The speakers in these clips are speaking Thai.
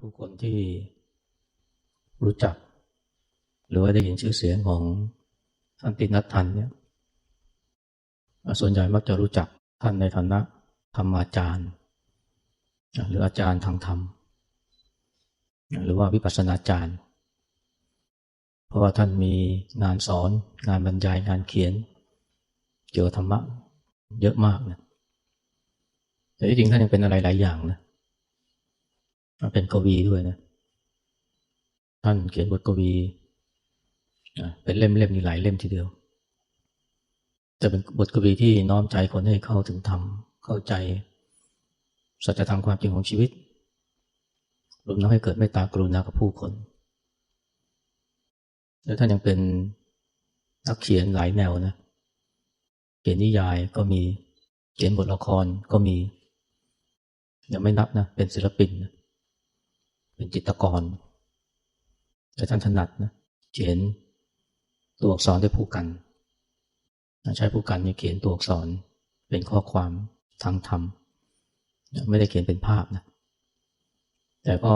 ผู้คนที่รู้จัก หรือว่าได้ยินชื่อเสียงของท่านตินัททันเนี่ยส่วนใหญ่มักจะรู้จักท่านในฐานะธรรมอาจารย์ หรืออาจารย์ทางธรรม หรือว่าวิปัสสนาจารย์ เพราะว่าท่านมีงานสอน งานบรรยายงานเขียน เกี่ยวกับธรรมะเยอะมากนะแต่ที่จริงท่านยังเป็นอะไรหลายอย่างนะ เป็นกวีด้วยนะ ท่านเขียนบทกวีเป็นเล่มเล่มมีหลายเล่มทีเดียวจะเป็นบทกวีที่น้อมใจคนให้เข้าถึงธรรม เข้าใจ สัจธรรมความจริงของชีวิตรวมทั้งให้เกิดเมตตากรุณากับผู้คน แล้วท่านยังเป็นนักเขียนหลายแนวนะ เขียนนิยายก็มี เขียนบทละครก็มี ยังไม่นับนะ เป็นศิลปินนะ เป็นจิตกร แต่ท่านถนัดนะเขียนตัวอักษรด้วยผู้กัน ใช้ผู้กันนี่เขียนตัวอักษรเป็นข้อความทางธรรมไม่ได้เขียนเป็นภาพนะ แต่ก็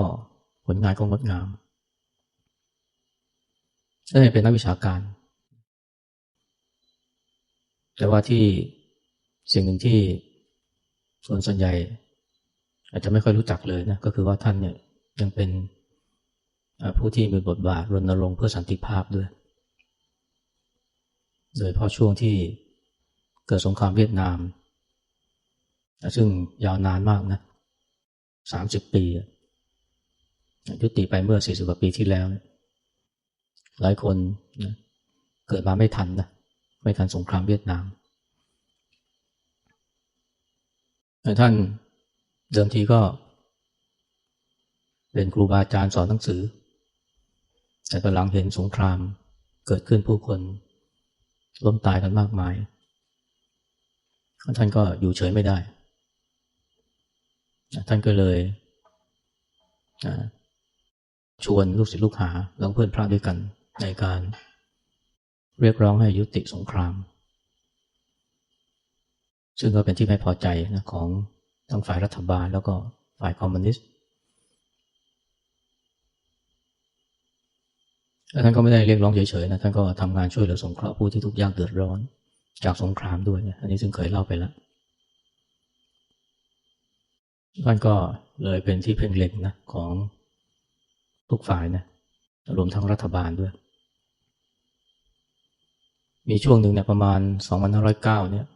ผลงานก็งดงามได้เป็นนักวิชาการ แต่ว่าที่สิ่งหนึ่งที่ส่วนส่วนใหญ่ อาจจะไม่ค่อยรู้จักเลยนะ ก็คือว่าท่านเนี่ย ยังเป็นผู้ที่มีบทบาทรณรงค์เพื่อสันติภาพด้วย โดยเพราะช่วงที่เกิดสงครามเวียดนาม ซึ่งยาวนานมากนะสามสิบปี ยุติไปเมื่อสี่สิบกว่าปีที่แล้ว หลายคนนะเกิดมาไม่ทันนะไม่ทันสงครามเวียดนาม ท่านเดิมทีก็ เป็นครูบาอาจารย์สอนหนังสือ แต่ตอนหลังเห็นสงครามเกิดขึ้นผู้คนล้มตายกันมากมาย ท่านก็อยู่เฉยไม่ได้ ท่านก็เลยชวนลูกศิษย์ลูกหาแล้วเพื่อนพระด้วยกันในการเรียกร้องให้ยุติสงคราม ซึ่งก็เป็นที่ไม่พอใจนะของทั้งฝ่ายรัฐบาลแล้วก็ฝ่ายคอมมิวนิสต์แล้ว ท่านก็ไม่ได้เรียกร้องเฉยๆนะท่านก็ทำงานช่วยเหลือสงเคราะห์ผู้ที่ทุกข์ยากเดือดร้อน จากสงครามด้วยนี่ยอันนี้ซึ่งเคยเล่าไปแล้วท่านก็เลยเป็นที่เพ่งเล็งนะของทุกฝ่ายนะรวมทั้งรัฐบาลด้วย มีช่วงหนึ่งเนี่ยประมาณ 2509 เนี่ย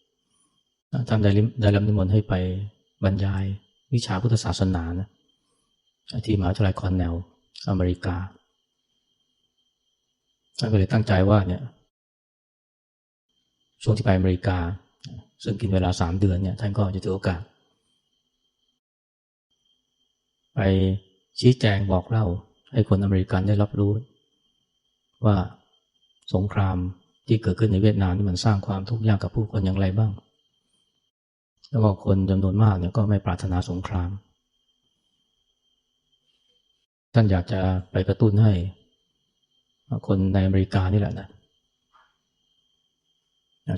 2510ท่านได้ได้รับนิมนต์ให้ไปบรรยายวิชาพุทธศาสนานะที่มหาวิทยาลัยคอนเนล อเมริกาท่านก็เลยตั้งใจว่าเนี่ยช่วงที่ไปอเมริกา ซึ่งกินเวลาสามเดือนเนี่ยท่านก็จะถือโอกาส ไปชี้แจงบอกเล่า ให้คนอเมริกันได้รับรู้ ว่าสงครามที่เกิดขึ้นในเวียดนามนี่มันสร้างความทุกข์ยากกับผู้คนอย่างไรบ้าง แล้วก็คนจำนวนมากเนี่ยก็ไม่ปรารถนาสงคราม ท่านอยากจะไปกระตุ้นให้ คนในอเมริกานี่แหละนะ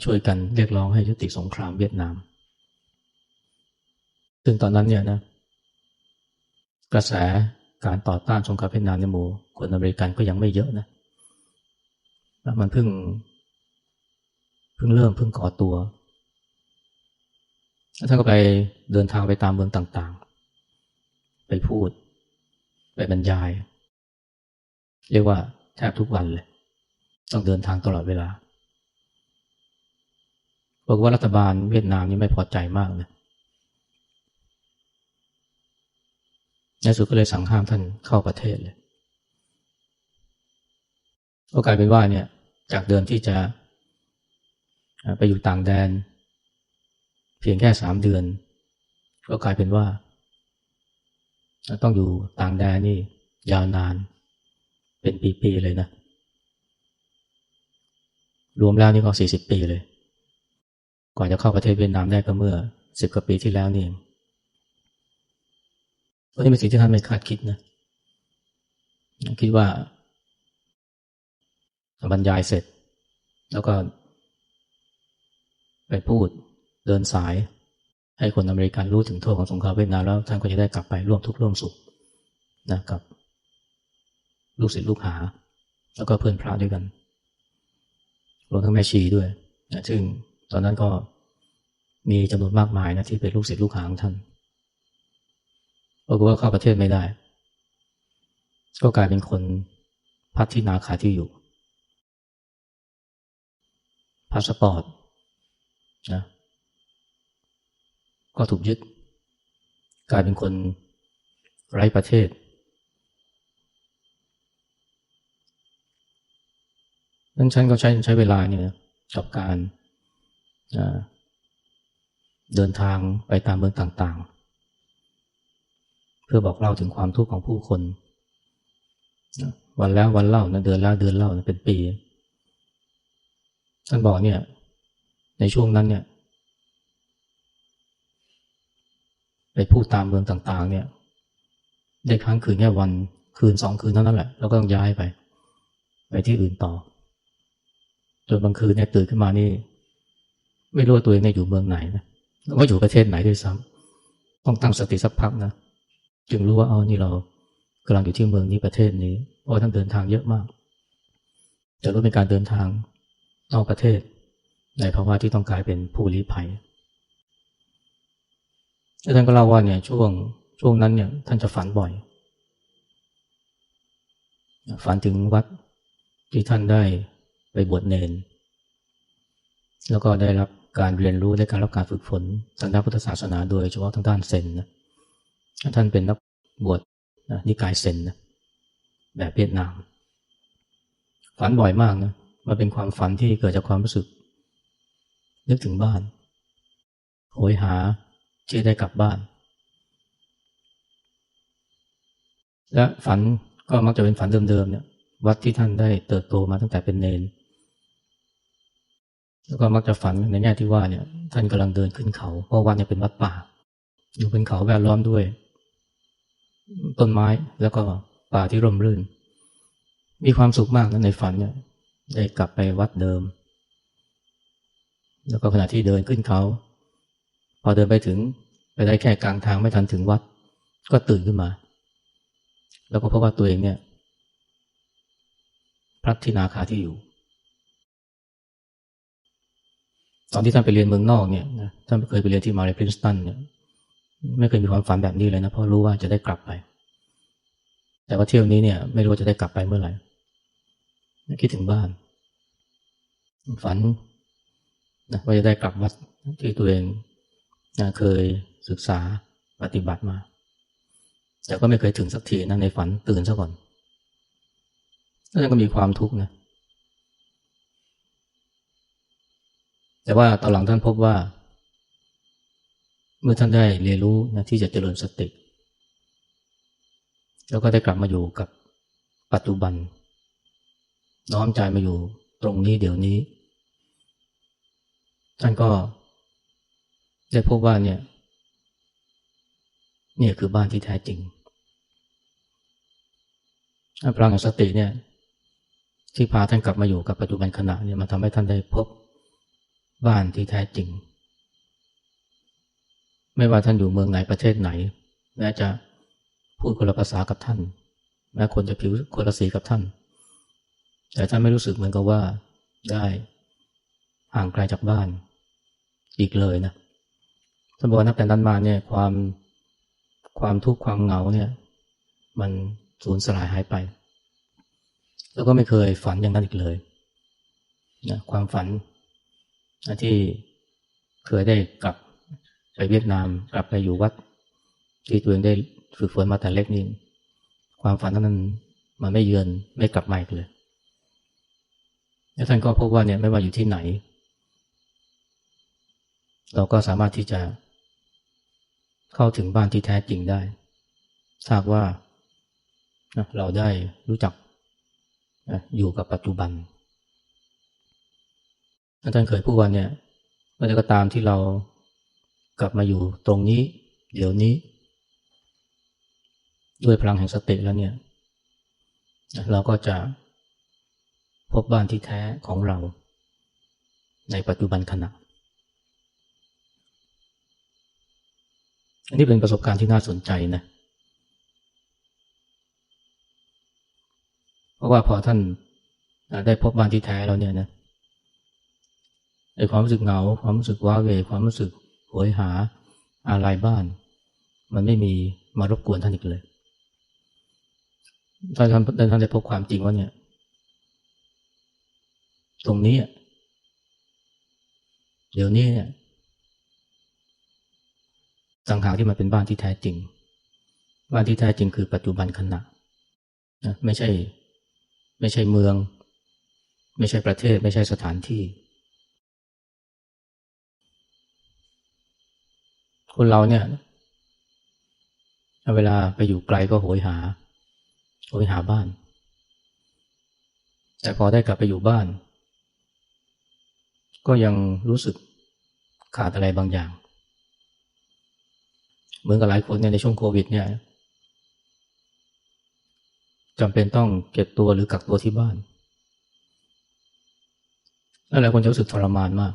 ช่วยกันเรียกร้องให้ยุติสงครามเวียดนาม ซึ่งตอนนั้นเนี่ยนะ กระแสการต่อต้านสงครามเวียดนามในหมู่คนอเมริกันก็ยังไม่เยอะนะ มันเพิ่ง เพิ่งเริ่มเพิ่งก่อตัวท่านก็ไปเดินทางไปตามเมืองต่างๆ ไปพูด ไปบรรยาย เรียกว่าแทบทุกวันเลย ต้องเดินทางตลอดเวลาบอกว่ารัฐบาลเวียดนามนี่ไม่พอใจมากเลยในสุดก็เลยสั่งห้ามท่านเข้าประเทศเลยก็กลายเป็นว่าเนี่ย จากเดิมที่จะไปอยู่ต่างแดน เพียงแค่สามเดือน ก็กลายเป็นว่า ต้องอยู่ต่างแดนนี่ยาวนาน เป็นปีๆเลยนะ รวมแล้วนี่ก็สี่สิบปีเลย ก่อนจะเข้าประเทศเวียดนามได้ก็เมื่อสิบกว่าปีที่แล้วนี่เองอันนี้เป็นสิ่งที่ท่านไม่คาดคิดนะ คิดว่าบรรยายเสร็จ แล้วก็ ไปพูดเดินสาย ให้คนอเมริกันรู้ถึงโทษของสงครามเวียดนามแล้วท่านก็จะได้กลับไปร่วมทุกข์ร่วมสุขนะกับ ลูกศิษย์ลูกหา แล้วก็เพื่อนพระด้วยกันรวมทั้งแม่ชีด้วยนะซึ่งตอนนั้นก็มีจำนวนมากมายนะที่เป็นลูกศิษย์ลูกหาของท่านปรากฏว่าเข้าประเทศไม่ได้ ก็กลายเป็นคนพัดที่นาขาที่อยู่พาสปอร์ตนะ ก็ถูกยึด กลายเป็นคนไร้ประเทศ นั้นฉันก็ใช้ใช้เวลาเนี่ยกับการเดินทางไปตามเมืองต่างๆ เพื่อบอกเล่าถึงความทุกข์ของผู้คน วันแล้ววันเล่านะเดือนแล้วเดือนเล่านะเป็นปี ท่านบอกเนี่ยในช่วงนั้นเนี่ย ไป พูดตามเมืองต่างๆ เนี่ย ได้ครั้งคืนแค่วันคืนสองคืนเท่านั้นแหละ แล้วก็ต้องย้ายไป ไปที่อื่นต่อ จนบางคืนเนี่ยตื่นขึ้นมานี่ ไม่รู้ตัวเองเนี่ยอยู่เมืองไหนนะว่าอยู่ประเทศไหนด้วยซ้ำต้องตั้งสติสักพักนะจึงรู้ว่าอ๋อนี่เรากำลังอยู่ที่เมืองนี้ประเทศนี้เพราะท่านเดินทางเยอะมากจะรู้เป็นการเดินทางนอกประเทศ ในภาวะที่ต้องกลายเป็นผู้ลี้ภัย ท่านก็เล่าว่าเนี่ยช่วงช่วงนั้นเนี่ยท่านจะฝันบ่อย ฝันถึงวัดที่ท่านได้ไปบวชเนน แล้วก็ได้รับการเรียนรู้และการรับการฝึกฝนทางด้านพุทธศาสนาโดยเฉพาะทางด้านเซนนะท่านเป็นนักบวชนิกายเซนนะแบบเวียดนาม ฝันบ่อยมากนะมันเป็นความฝันที่เกิดจากความรู้สึก นึกถึงบ้านโหยหา ที่ได้กลับบ้าน และฝันก็มักจะเป็นฝันเดิมๆเนี่ยวัดที่ท่านได้เติบโตมาตั้งแต่เป็นเนนแล้วก็มักจะฝันในแง่ที่ว่าเนี่ยท่านกำลังเดินขึ้นเขา เพราะวัดเนี่ยเป็นวัดป่า อยู่เป็นเขาแวดล้อมด้วย ต้นไม้แล้วก็ป่าที่ร่มรื่น มีความสุขมากนะในฝันเนี่ยได้กลับไปวัดเดิม แล้วก็ขณะที่เดินขึ้นเขา พอเดินไปถึงไปได้แค่กลางทางไม่ทันถึงวัด ก็ตื่นขึ้นมา แล้วก็พบว่าตัวเองเนี่ยพระที่นาคาที่อยู่ ตอนที่ท่านไปเรียนเมืองนอกเนี่ยท่านเคยไปเรียนที่มาเลพรินสตันเนี่ยไม่เคยมีความฝันแบบนี้เลยนะเพราะรู้ว่าจะได้กลับไป แต่ว่าเที่ยวนี้เนี่ย ไม่รู้จะได้กลับไปเมื่อไหร่คิดถึงบ้าน ฝันนะว่าจะได้กลับวัดที่ตัวเอง เคยศึกษาปฏิบัติมา แต่ก็ไม่เคยถึงสักทีนะในฝันตื่นซะก่อนแล้วก็มีความทุกข์นะ แต่ว่าตอนหลังท่านพบว่า เมื่อท่านได้เรียนรู้นะที่จะเจริญสติ แล้วก็ได้กลับมาอยู่กับปัจจุบัน น้อมใจมาอยู่ตรงนี้เดี๋ยวนี้ ท่านก็ ได้พบว่าเนี่ยเนี่ยคือบ้านที่แท้จริงพลังของสติเนี่ย ที่พาท่านกลับมาอยู่กับปัจจุบันขณะเนี่ยมันทำให้ท่านได้พบบ้านที่แท้จริง ไม่ว่าท่านอยู่เมืองไหนประเทศไหนแม้จะพูดคนละภาษากับท่าน แม้คนจะผิวคนละสีกับท่าน แต่ท่านไม่รู้สึกเหมือนกับว่าได้ห่างไกลจากบ้านอีกเลยนะ ท่านบอกว่านับแต่นั้นมาเนี่ยความความทุกข์ความเหงาเนี่ย มันสูญสลายหายไป แล้วก็ไม่เคยฝันอย่างนั้นอีกเลยนะความฝันที่เคยได้กลับไปเวียดนาม กลับไปอยู่วัด ที่ตัวเองได้ฝึกฝนมาแต่เล็กนี่ความฝันนั้นมันไม่เยือนไม่กลับมาอีกเลยแล้วท่านก็พบว่าเนี่ยไม่ว่าอยู่ที่ไหน เราก็สามารถที่จะ เข้าถึงบ้านที่แท้จริงได้ถ้าว่าเราได้รู้จักอยู่กับปัจจุบันท่านเคยพูดว่าเนี่ยเมื่อก็ตามที่เรากลับมาอยู่ตรงนี้ เดี๋ยวนี้ ด้วยพลังแห่งสติแล้วเนี่ย เราก็จะพบบ้านที่แท้ของเรา ในปัจจุบันขณะ อันนี้เป็นประสบการณ์ที่น่าสนใจนะเพราะว่าพอท่านได้พบบ้านที่แท้แล้วเนี่ยนะไอ้ความรู้สึกเหงา ความรู้สึกว้าเวความรู้สึกโหยหาอะไรบ้าน มันไม่มีมารบกวนท่านอีกเลยถ้าท่านท่านได้พบความจริงว่าเนี่ย ตรงนี้เดี๋ยวนี้เนี่ย สังหารที่มันเป็นบ้านที่แท้จริง บ้านที่แท้จริงคือปัจจุบันขณะนะไม่ใช่ ไม่ใช่เมือง ไม่ใช่ประเทศ ไม่ใช่สถานที่ คนเราเนี่ย เวลาไปอยู่ไกลก็โหยหา โหยหาบ้าน แต่พอได้กลับไปอยู่บ้าน ก็ยังรู้สึกขาดอะไรบางอย่าง เหมือนกับหลายคนเนี่ยในช่วงโควิดเนี่ยจำเป็นต้องเก็บตัวหรือกักตัวที่บ้านหลายคนจะรู้สึกทรมานมาก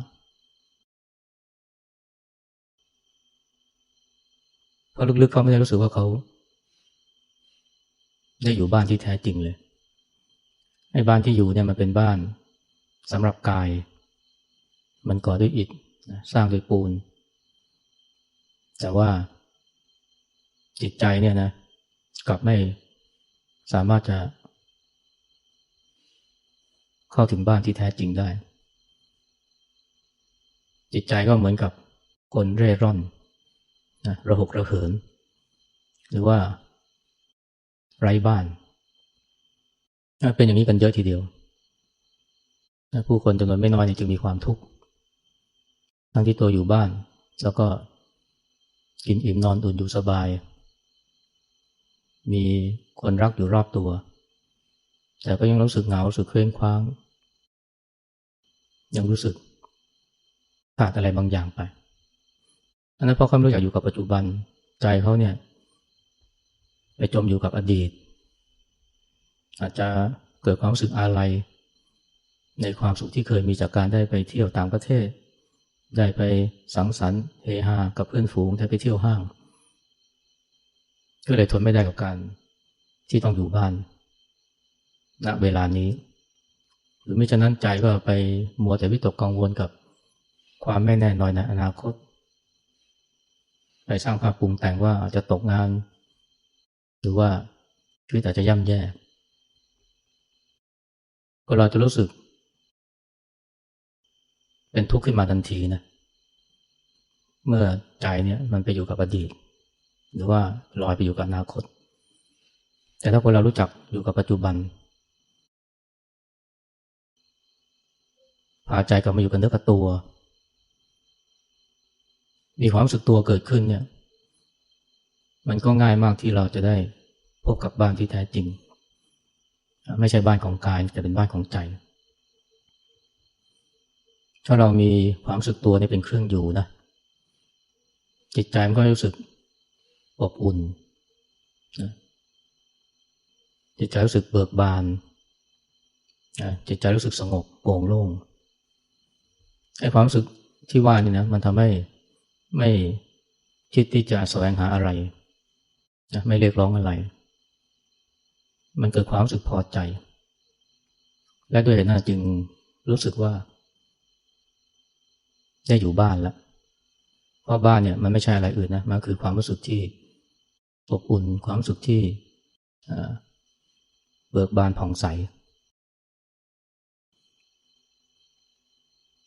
เพราะลึกๆเขาไม่ได้รู้สึกว่าเขาได้อยู่บ้านที่แท้จริงเลยไอ้บ้านที่อยู่เนี่ยมันเป็นบ้านสำหรับกาย มันก่อด้วยอิฐสร้างด้วยปูน แต่ว่า จิตใจเนี่ยนะกลับไม่สามารถจะ เข้าถึงบ้านที่แท้จริงได้ จิตใจก็เหมือนกับคนเร่ร่อนนะระหกระเหิน หรือว่า ไร้บ้าน เป็นอย่างนี้กันเยอะทีเดียว ผู้คนจำนวนไม่น้อยจึงมีความทุกข์ทั้งที่ตัวอยู่บ้าน แล้วก็กินอิ่มนอนอุ่นอยู่สบาย มีคนรักอยู่รอบตัว แต่ก็ยังรู้สึกเหงารู้สึกเคว้งคว้าง ยังรู้สึกขาดอะไรบางอย่างไปอันนั้นเพราะเขาไม่อยากอยู่กับปัจจุบันใจเขาเนี่ย ไปจมอยู่กับอดีต อาจจะเกิดความรู้สึกอาลัยในความสุขที่เคยมีจากการได้ไปเที่ยวต่างประเทศ ได้ไปสังสรรค์เฮฮากับเพื่อนฝูงได้ไปเที่ยวห้าง ก็เลยทนไม่ได้กับการที่ต้องอยู่บ้านณเวลานี้ หรือไม่ฉะนั้นใจก็ไปมัวแต่วิตกกังวลกับความไม่แน่นอนในอนาคต ไปสร้างภาพปรุงแต่งว่าอาจจะตกงาน หรือว่าชีวิตอาจจะย่ำแย่ก็เราจะรู้สึก เป็นทุกข์ขึ้นมาทันทีนะ เมื่อใจเนี่ยมันไปอยู่กับอดีต หรือว่าลอยไปอยู่กับอนาคต แต่ถ้าคนเรารู้จักอยู่กับปัจจุบันพาใจกลับมาอยู่กับเนื้อกับตัว มีความรู้สึกตัวเกิดขึ้นเนี่ย มันก็ง่ายมากที่เราจะได้พบกับบ้านที่แท้จริง ไม่ใช่บ้านของกายแต่เป็นบ้านของใจ ถ้าเรามีความรู้สึกตัวนี่เป็นเครื่องอยู่นะ จิตใจมันก็รู้สึก อบอุ่นจิตใจรู้สึกเบิกบานจิตใจรู้สึกสงบโปร่งโล่งไอ้ความรู้สึกที่ว่านี่นะมันทำให้ไม่คิดที่จะแสวงหาอะไรไม่เรียกร้องอะไร มันเกิดความรู้สึกพอใจ และด้วยเหตุนั้นจึงรู้สึกว่า ได้อยู่บ้านแล้วเพราะบ้านเนี่ยมันไม่ใช่อะไรอื่นนะมันคือความรู้สึกที่ อบอุ่นความสุขที่เบิกบานผ่องใส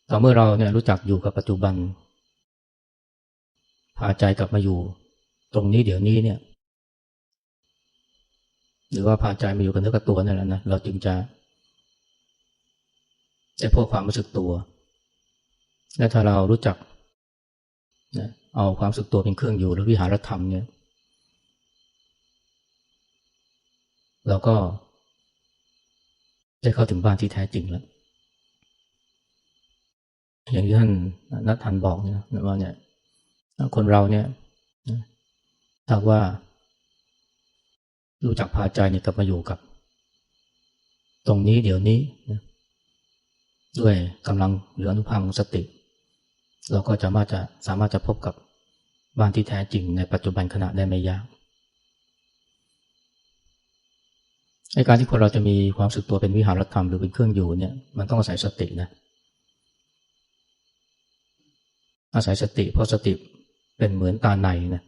ต่อเมื่อเราเนี่ยรู้จักอยู่กับปัจจุบัน พาใจกลับมาอยู่ ตรงนี้เดี๋ยวนี้เนี่ย หรือว่าพาใจมาอยู่กับเนื้อกับตัวนั่นแหละนะเราจึงจะได้พบความรู้สึกตัว และถ้าเรารู้จักเอาความรู้สึกตัวเป็นเครื่องอยู่หรือวิหารธรรมเนี่ย เราก็ได้เข้าถึงบ้านที่แท้จริงแล้ว อย่างที่ท่านนัทธันบอกเนี่ยว่าเนี่ยคนเราเนี่ยถ้าว่ารู้จักพาใจเนี่ยกลับมาอยู่กับ ตรงนี้เดี๋ยวนี้ด้วยกำลังหรืออนุภาพของสติ เราก็จะมาจะสามารถจะพบกับบ้านที่แท้จริงในปัจจุบันขณะได้ไม่ยาก ในการที่คนเราจะมีความสึกตัวเป็นวิหารธรรมหรือเป็นเครื่องอยู่เนี่ยมันต้องอาศัยสตินะอาศัยสติเพราะสติเป็นเหมือนตาในนะ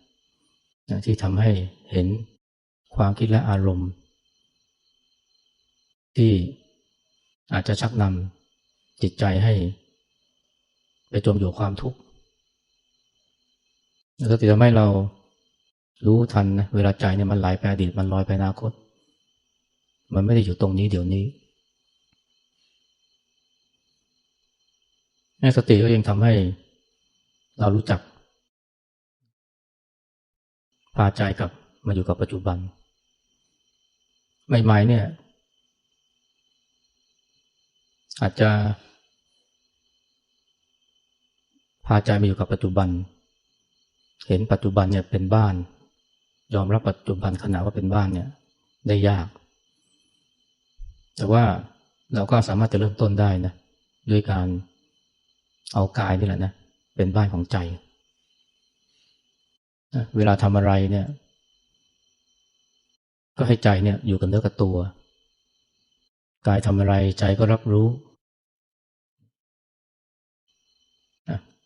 ที่ทำให้เห็นความคิดและอารมณ์ ที่อาจจะชักนำจิตใจให้ ไปจมอยู่ความทุกข์สติทำให้เรารู้ทันนะเวลาใจเนี่ยมันไหลไปอดีตมันลอยไปอนาคต มันไม่ได้อยู่ตรงนี้เดี๋ยวนี้แม่สติก็ยังทำให้เรารู้จัก พาใจกับมาอยู่กับปัจจุบัน ใหม่ๆเนี่ย อาจจะ พาใจมาอยู่กับปัจจุบัน เห็นปัจจุบันเนี่ยเป็นบ้าน ยอมรับปัจจุบันขณะว่าเป็นบ้านเนี่ย ได้ยาก แต่ว่าเราก็สามารถจะเริ่มต้นได้นะด้วยการเอากายนี่แหละนะเป็นบ้านของใจ เวลาทำอะไรเนี่ย ก็ให้ใจเนี่ยอยู่กับเนื้อกับตัว กายทำอะไรใจก็รับรู้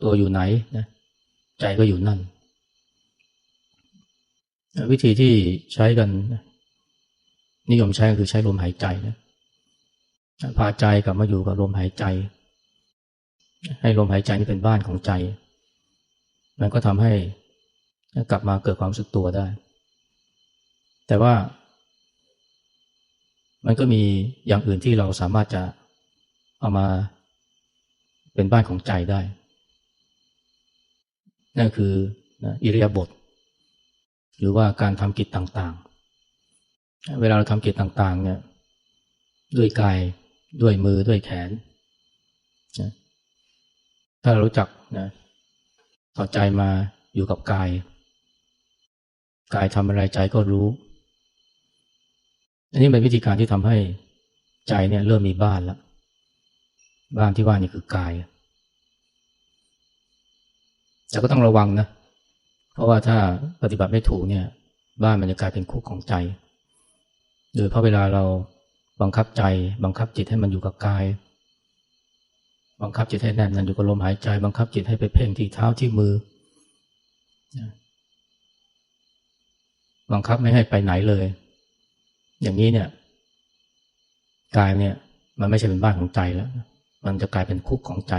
ตัวอยู่ไหนนะใจก็อยู่นั่น วิธีที่ใช้กัน นิยมใช้ก็คือใช้ลมหายใจนะ พาใจกลับมาอยู่กับลมหายใจ ให้ลมหายใจนี่เป็นบ้านของใจ มันก็ทำให้กลับมาเกิดความสึกตัวได้ แต่ว่า มันก็มีอย่างอื่นที่เราสามารถจะเอามาเป็นบ้านของใจได้ นั่นคืออิริยาบถหรือว่าการทำกิจต่างๆ เวลาเราทำกิจต่างๆเนี่ยด้วยกาย ด้วยมือด้วยแขนถ้าเรารู้จักนะเอาใจมาอยู่กับกาย กายทำอะไรใจก็รู้ อันนี้เป็นวิธีการที่ทำให้ใจเนี่ยเริ่มมีบ้านแล้ว บ้านที่ว่านี่คือกาย แต่ก็ต้องระวังนะ เพราะว่าถ้าปฏิบัติไม่ถูกเนี่ย บ้านมันจะกลายเป็นคุกของใจ โดยเพราะเวลาเรา บังคับใจ บังคับจิตให้มันอยู่กับกาย บังคับจิตให้แน่นันอยู่กับลมหายใจ บังคับจิตให้ไปเพ่งที่เท้าที่มือ บังคับไม่ให้ไปไหนเลย อย่างนี้เนี่ยกายเนี่ย มันไม่ใช่เป็นบ้านของใจแล้ว มันจะกลายเป็นคุกของใจ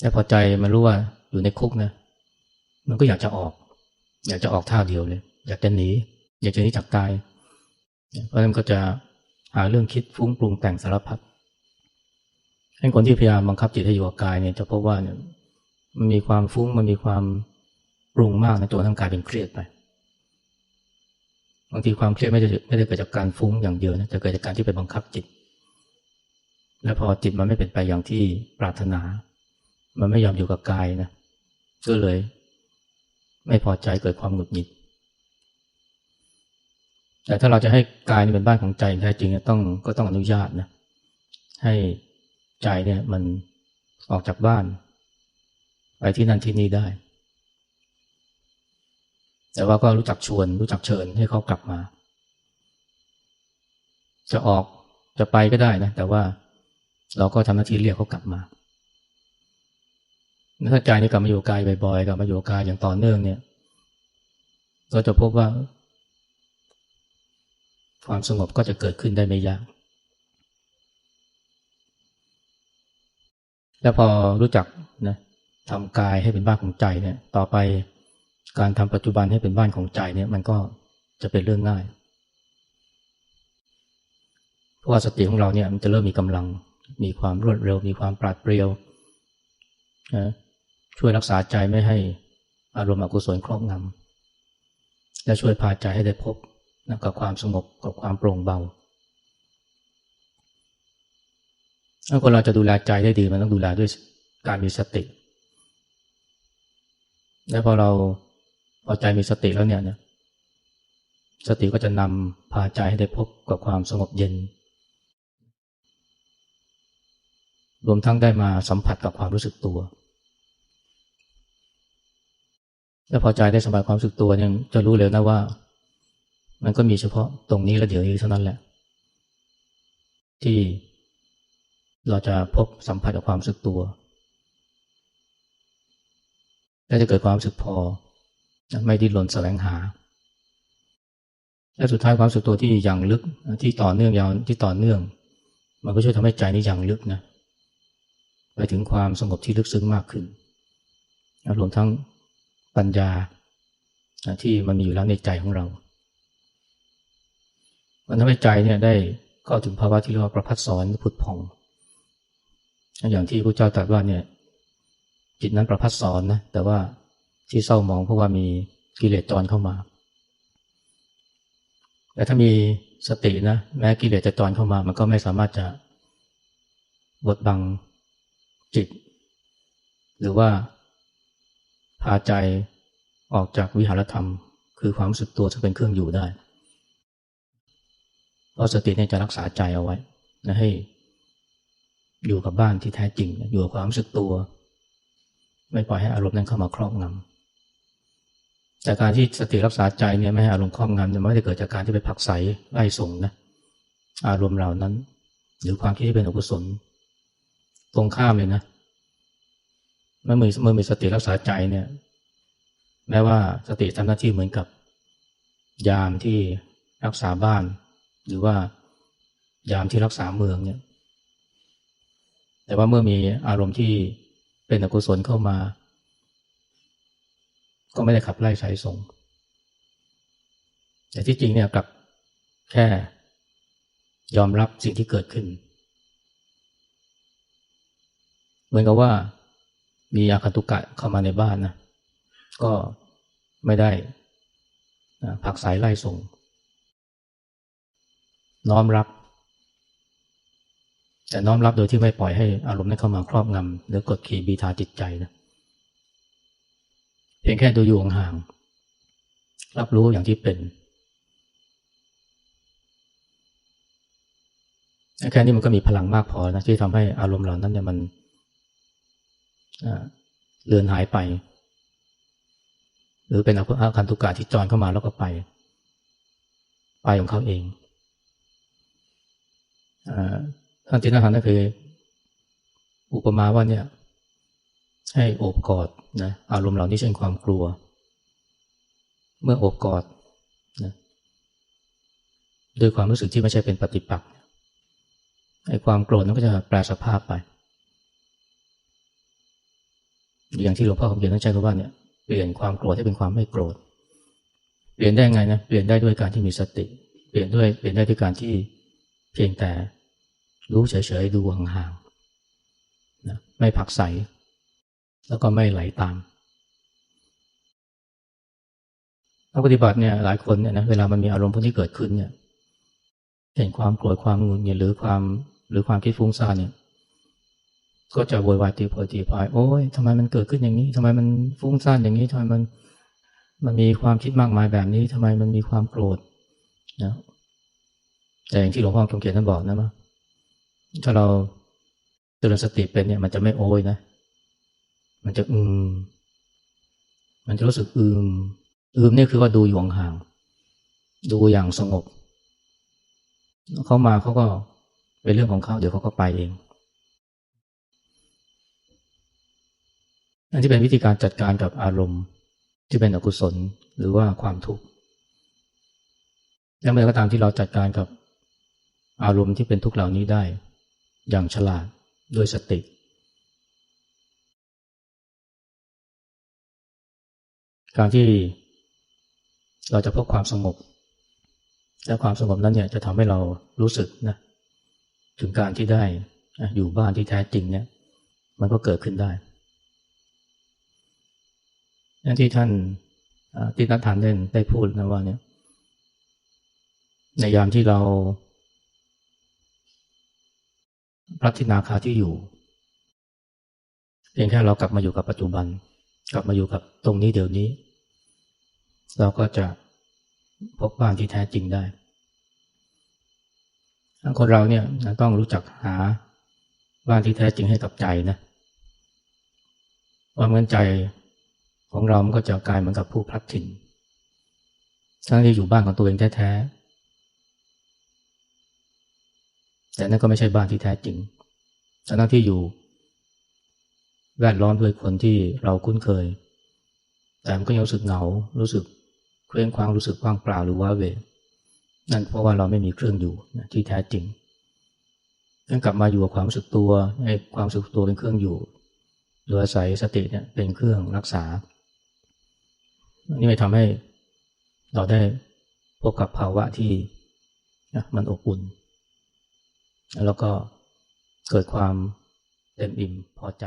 แต่พอใจมันรู้ว่าอยู่ในคุกนะมันก็อยากจะออก อยากจะออกท่าเดียวเลย อยากจะหนี อยากจะหนีจากกาย เพราะนั้นก็จะหาเรื่องคิดฟุ้งปรุงแต่งสารพัดให้คนที่พยายามบังคับจิตให้อยู่กับกายเนี่ยจะพบว่าเนี่ยมันมีความฟุ้งมันมีความปรุงมากในตัวทั้งกายเป็นเครียดไปบางทีความเครียดไม่ได้ไม่ได้เกิดจากการฟุ้งอย่างเดียวนะจะเกิดจากการที่ไปบังคับจิต แล้วพอจิตมันไม่เป็นไปอย่างที่ปรารถนา มันไม่ยอมอยู่กับกายนะก็เลย ไม่พอใจเกิดความหงุดหงิด แต่ถ้าเราจะให้กายเป็นบ้านของใจแท้จริงต้องก็ต้องอนุญาตนะให้ใจเนี่ยมันออกจากบ้าน ไปที่นั่นที่นี่ได้ แต่ว่าก็รู้จักชวนรู้จักเชิญให้เขากลับมา จะออกจะไปก็ได้นะแต่ว่าเราก็ทำหน้าที่เรียกเขากลับมาถ้าใจนี่กลับมาอยู่กายบ่อยๆกลับมาอยู่กายอย่างต่อเนื่องเนี่ยก็จะพบว่า ความสงบก็จะเกิดขึ้นได้ไม่ยาก แล้วพอรู้จักนะทำกายให้เป็นบ้านของใจเนี่ย ต่อไปการทำปัจจุบันให้เป็นบ้านของใจเนี่ย มันก็จะเป็นเรื่องง่าย เพราะว่าสติของเราเนี่ยมันจะเริ่มมีกำลัง มีความรวดเร็ว มีความปราดเปรียวนะช่วยรักษาใจไม่ให้อารมณ์อกุศลครอบงำและช่วยพาใจให้ได้พบ นะกับความสงบกับความโปร่งเบาถ้าคนเราจะดูแลใจได้ดีมันต้องดูแลด้วยการมีสติ และพอเราพอใจมีสติแล้วเนี่ยนะสติก็จะนำพาใจให้ได้พบกับความสงบเย็น รวมทั้งได้มาสัมผัสกับความรู้สึกตัว แล้วพอใจได้สบายความรู้สึกตัวเนี่ยจะรู้เลยนะว่า มันก็มีเฉพาะตรงนี้และเดี๋ยวนี้เท่านั้นแหละ ที่เราจะพบสัมผัสกับความสึกตัวและจะเกิดความสึกพอ ไม่ดิ้นรนแสวงหา และสุดท้ายความสึกตัวที่อย่างลึกที่ต่อเนื่องยาวที่ต่อเนื่อง มันก็ช่วยทำให้ใจนี้อย่างลึกนะไปถึงความสงบที่ลึกซึ้งมากขึ้นรวมทั้งปัญญาที่มันมีอยู่แล้วในใจของเรา มันทำให้ใจเนี่ยได้เข้าถึงภาวะที่เรียกว่าประพัดสอนผุดผ่อง อย่างที่พระเจ้าตรัสว่าเนี่ย จิตนั้นประพัดสอนนะแต่ว่าที่เศร้ามองเพราะว่ามีกิเลสจรเข้ามา แต่ถ้ามีสตินะแม้กิเลสจะจรเข้ามา มันก็ไม่สามารถจะบดบังจิต หรือว่าพาใจออกจากวิหารธรรม คือความสึกตัวจะเป็นเครื่องอยู่ได้ เพราะสติเนี่ยจะรักษาใจเอาไว้นะให้อยู่กับบ้านที่แท้จริง อยู่กับความรู้สึกตัว ไม่ปล่อยให้อารมณ์นั้นเข้ามาครอบงำแต่การที่สติรักษาใจเนี่ยไม่ให้อารมณ์ครอบงำจะไม่ได้เกิดจากการที่ไปผักใสไล่ส่งนะอารมณ์เหล่านั้น หรือความคิดที่เป็นอกุศล ตรงข้ามเลยนะเมื่อมีเมื่อมีสติรักษาใจเนี่ย แม้ว่าสติทำหน้าที่เหมือนกับ ยามที่รักษาบ้าน หรือว่ายามที่รักษาเมืองเนี่ยแต่ว่าเมื่อมีอารมณ์ที่เป็นอกุศลเข้ามา ก็ไม่ได้ขับไล่สายสงแต่ที่จริงเนี่ยกลับแค่ยอมรับสิ่งที่เกิดขึ้น เหมือนกับว่ามีอาคันตุกะเข้ามาในบ้านนะก็ไม่ได้ผักสายไล่ส่ง น้อมรับ แต่น้อมรับโดยที่ไม่ปล่อยให้อารมณ์นั้นเข้ามาครอบงำหรือกดขี่บีทาจิตใจนะเพียงแค่ดูอยู่ห่างรับรู้อย่างที่เป็นแค่นี้มันก็มีพลังมากพอนะที่ทำให้อารมณ์เหล่านั้นเนี่ยมันเลือนหายไป หรือเป็นอาคันตุกะที่จอนเข้ามาแล้วก็ไป ไปของเขาเอง ท่านตินาหันนั่นคือ อุปมาว่าเนี่ย ให้โอบกอดนะอารมณ์เหล่านี้เช่นความกลัว เมื่อโอบกอดนะด้วยความรู้สึกที่ไม่ใช่เป็นปฏิปักษ์ไอ้ความโกรธนั้นก็จะแปลสภาพไป อย่างที่หลวงพ่อคำเขียนท่านใช้คำว่าเนี่ยเปลี่ยนความโกรธให้เป็นความไม่โกรธ เปลี่ยนได้ไงนะ เปลี่ยนได้ด้วยการที่มีสติ เปลี่ยนด้วย เปลี่ยนได้ด้วยการที่เพียงแต่ รู้เฉยๆดูห่างๆนะไม่ผักใส แล้วก็ไม่ไหลตามนักปฏิบัติเนี่ยหลายคนเนี่ยนะเวลามันมีอารมณ์พวกนี้เกิดขึ้นเนี่ยเห็นความโกรธความงุนงิดหรือความหรือความคิดฟุ้งซ่านเนี่ย ก็จะโวยวายตีโพตีพายโอ้ยทำไมมันเกิดขึ้นอย่างนี้ทำไมมันฟุ้งซ่านอย่างนี้ทำไมมันมันมีความคิดมากมายแบบนี้ทำไมมันมีความโกรธนะแต่อย่างที่หลวงพ่อคำเขียนท่านบอกนะว่า ถ้าเราเจริญสติเป็นเนี่ย มันจะไม่โอยนะ มันจะอืม มันจะรู้สึกอืม อืมนี่คือว่าดูอยู่ห่างดูอย่างสงบ เขามาเขาก็เป็นเรื่องของเขาเดี๋ยวเขาก็ไปเอง อันที่เป็นวิธีการจัดการกับอารมณ์ที่เป็นอกุศลหรือว่าความทุกข์แล้วเมื่อก็ตามที่เราจัดการกับอารมณ์ที่เป็นทุกข์เหล่านี้ได้ อย่างฉลาดด้วยสติการที่เราจะพบความสงบ และความสงบนั้นเนี่ยจะทำให้เรารู้สึกนะถึงการที่ได้อยู่บ้านที่แท้จริงเนี่ย มันก็เกิดขึ้นได้ที่ท่านที่นักทานเล่นได้พูดนะว่าเนี่ยในยามที่เรา ระทินาคาที่อยู่เพียงแค่เรากลับมาอยู่กับปัจจุบัน กลับมาอยู่กับตรงนี้เดี๋ยวนี้ เราก็จะพบบ้านที่แท้จริงได้คนเราเนี่ยต้องรู้จักหาบ้านที่แท้จริงให้กับใจนะว่าเมื่อใจของเรา มันก็จะกลายเหมือนกับผู้พลัดถิ่นทั้งที่อยู่บ้านของตัวเองแท้ๆ แต่นั่นก็ไม่ใช่บ้านที่แท้จริงทั้งที่อยู่ แวดล้อมด้วยคนที่เราคุ้นเคย แต่มันก็ยังรู้สึกเหงา รู้สึกเคว้งคว้าง รู้สึกว่างเปล่าหรือว่าเวนั่นเพราะว่าเราไม่มีเครื่องอยู่ที่แท้จริงต้องกลับมาอยู่กับความรู้สึกตัวให้ความรู้สึกตัวเป็นเครื่องอยู่โดยอาศัยสติเนี่ยเป็นเครื่องรักษา นี่ไม่ทำให้เราได้พบกับภาวะที่มันอบอุ่น แล้วก็เกิดความเต็มอิ่มพอใจ